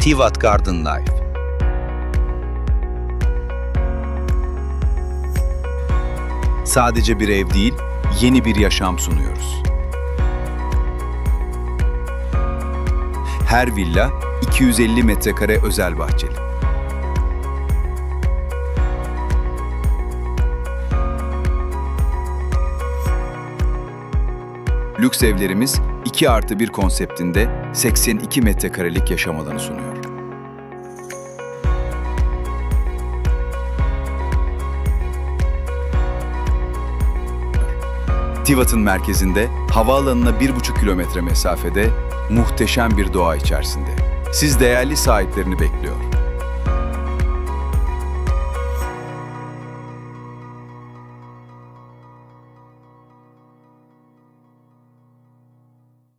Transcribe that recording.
Tivat Garden Life. Sadece bir ev değil, yeni bir yaşam sunuyoruz. Her villa 250 metrekare özel bahçeli. Lüks evlerimiz 2 artı 1 konseptinde 82 metrekarelik yaşam alanı sunuyor. Tivat'ın merkezinde havaalanına 1,5 kilometre mesafede muhteşem bir doğa içerisinde. Siz değerli sahiplerini bekliyor.